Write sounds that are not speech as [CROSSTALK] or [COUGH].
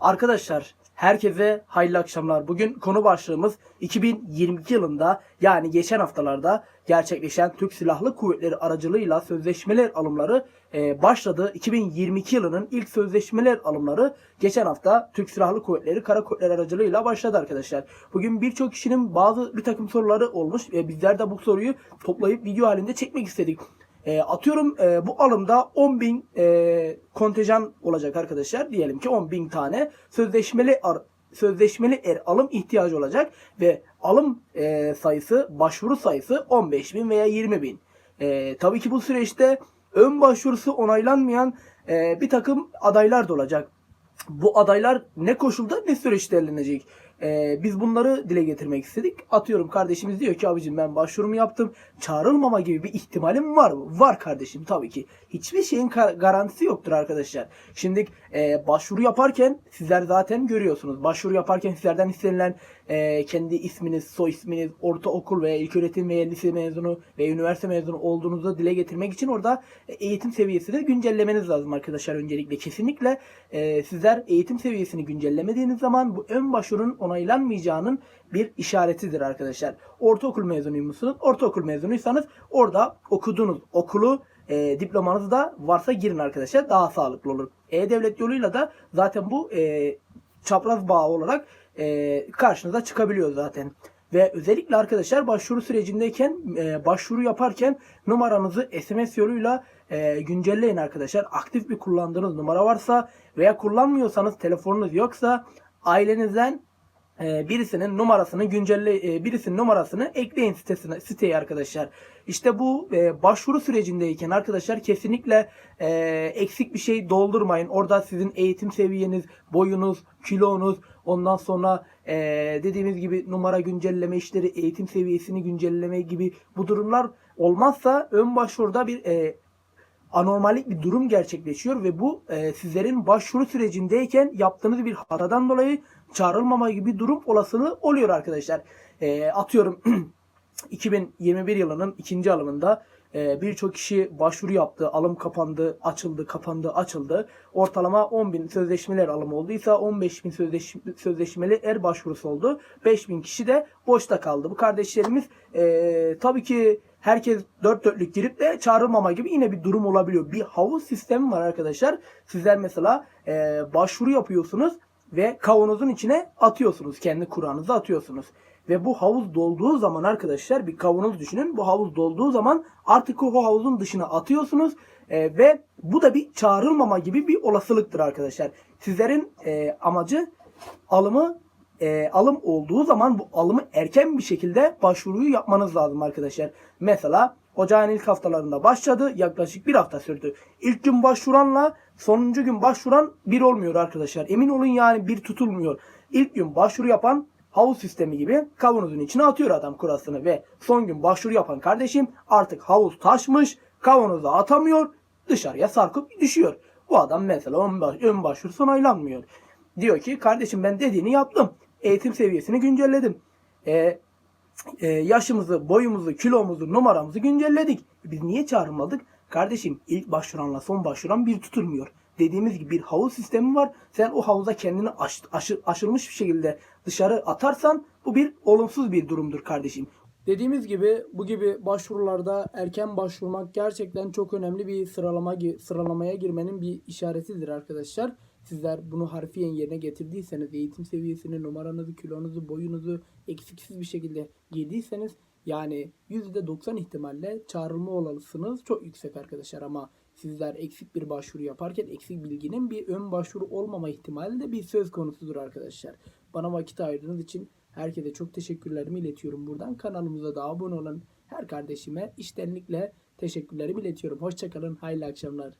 Arkadaşlar herkese hayırlı akşamlar. Bugün konu başlığımız 2022 yılında yani geçen haftalarda gerçekleşen Türk Silahlı Kuvvetleri aracılığıyla sözleşmeler alımları e, başladı. 2022 yılının ilk sözleşmeler alımları geçen hafta Türk Silahlı Kuvvetleri Kara Kuvvetleri aracılığıyla başladı arkadaşlar. Bugün birçok kişinin bazı bir takım soruları olmuş ve bizler de bu soruyu toplayıp video halinde çekmek istedik. E, atıyorum e, bu alımda 10.000 e, kontenjan olacak arkadaşlar. Diyelim ki 10.000 tane sözleşmeli ar- sözleşmeli er alım ihtiyacı olacak ve alım e, sayısı başvuru sayısı 15.000 veya 20.000. E, tabii ki bu süreçte ön başvurusu onaylanmayan e, bir takım adaylar da olacak. Bu adaylar ne koşulda ne süreçte elenecek? Ee, biz bunları dile getirmek istedik. Atıyorum kardeşimiz diyor ki abicim ben başvurumu yaptım. Çağrılmama gibi bir ihtimalim var mı? Var kardeşim tabii ki. Hiçbir şeyin garantisi yoktur arkadaşlar. Şimdi e, başvuru yaparken sizler zaten görüyorsunuz. Başvuru yaparken sizlerden istenilen e, kendi isminiz, soy isminiz, ortaokul veya ilköğretim veya lise mezunu ve üniversite mezunu olduğunuzu dile getirmek için orada e, eğitim seviyesini güncellemeniz lazım arkadaşlar öncelikle. Kesinlikle e, sizler eğitim seviyesini güncellemediğiniz zaman bu ön başvurunun onaylanmayacağının bir işaretidir arkadaşlar. Ortaokul mezunu musunuz? Ortaokul mezunuysanız orada okuduğunuz okulu e, diplomanız da varsa girin arkadaşlar. Daha sağlıklı olur. E-Devlet yoluyla da zaten bu e, çapraz bağ olarak e, karşınıza çıkabiliyor zaten. Ve özellikle arkadaşlar başvuru sürecindeyken e, başvuru yaparken numaranızı SMS yoluyla e, güncelleyin arkadaşlar. Aktif bir kullandığınız numara varsa veya kullanmıyorsanız telefonunuz yoksa ailenizden birisinin numarasını güncelle e, birisinin numarasını ekleyin sitesine siteye arkadaşlar. İşte bu e, başvuru sürecindeyken arkadaşlar kesinlikle e, eksik bir şey doldurmayın. Orada sizin eğitim seviyeniz, boyunuz, kilonuz, ondan sonra e, dediğimiz gibi numara güncelleme işleri, eğitim seviyesini güncelleme gibi bu durumlar olmazsa ön başvuruda bir e, anormallik bir durum gerçekleşiyor ve bu e, sizlerin başvuru sürecindeyken yaptığınız bir hatadan dolayı çağrılmama gibi bir durum olasılığı oluyor arkadaşlar. E, atıyorum [CLEARS THROAT] 2021 yılının ikinci alımında e, birçok kişi başvuru yaptı, alım kapandı, açıldı, kapandı, açıldı. Ortalama 10.000 sözleşmeler alımı olduysa 15.000 sözleş, sözleşmeli er başvurusu oldu. 5.000 kişi de boşta kaldı. Bu kardeşlerimiz e, tabii ki herkes dört dörtlük girip de çağrılmama gibi yine bir durum olabiliyor. Bir havuz sistemi var arkadaşlar. Sizler mesela e, başvuru yapıyorsunuz ve kavanozun içine atıyorsunuz. Kendi kuranızı atıyorsunuz. Ve bu havuz dolduğu zaman arkadaşlar bir kavanoz düşünün. Bu havuz dolduğu zaman artık o havuzun dışına atıyorsunuz. E, ve bu da bir çağrılmama gibi bir olasılıktır arkadaşlar. Sizlerin e, amacı alımı e, alım olduğu zaman bu alımı erken bir şekilde başvuruyu yapmanız lazım arkadaşlar. Mesela ocağın ilk haftalarında başladı. Yaklaşık bir hafta sürdü. İlk gün başvuranla sonuncu gün başvuran bir olmuyor arkadaşlar. Emin olun yani bir tutulmuyor. İlk gün başvuru yapan havuz sistemi gibi kavanozun içine atıyor adam kurasını ve son gün başvuru yapan kardeşim artık havuz taşmış kavanoza atamıyor dışarıya sarkıp düşüyor. Bu adam mesela ön, baş, ön başvurusu onaylanmıyor. Diyor ki kardeşim ben dediğini yaptım. Eğitim seviyesini güncelledim. E, e, yaşımızı, boyumuzu, kilomuzu, numaramızı güncelledik. Biz niye çağrılmadık? Kardeşim ilk başvuranla son başvuran bir tutulmuyor. Dediğimiz gibi bir havuz sistemi var. Sen o havuza kendini aş, aşı- aşılmış bir şekilde dışarı atarsan bu bir olumsuz bir durumdur kardeşim. Dediğimiz gibi bu gibi başvurularda erken başvurmak gerçekten çok önemli bir sıralama sıralamaya girmenin bir işaretidir arkadaşlar. Sizler bunu harfiyen yerine getirdiyseniz, eğitim seviyesini, numaranızı, kilonuzu, boyunuzu eksiksiz bir şekilde girdiyseniz yani %90 ihtimalle çağrılma olasılığınız çok yüksek arkadaşlar ama sizler eksik bir başvuru yaparken eksik bilginin bir ön başvuru olmama ihtimali de bir söz konusudur arkadaşlar. Bana vakit ayırdığınız için herkese çok teşekkürlerimi iletiyorum buradan. Kanalımıza da abone olan her kardeşime iştenlikle teşekkürlerimi iletiyorum. Hoşçakalın, hayırlı akşamlar.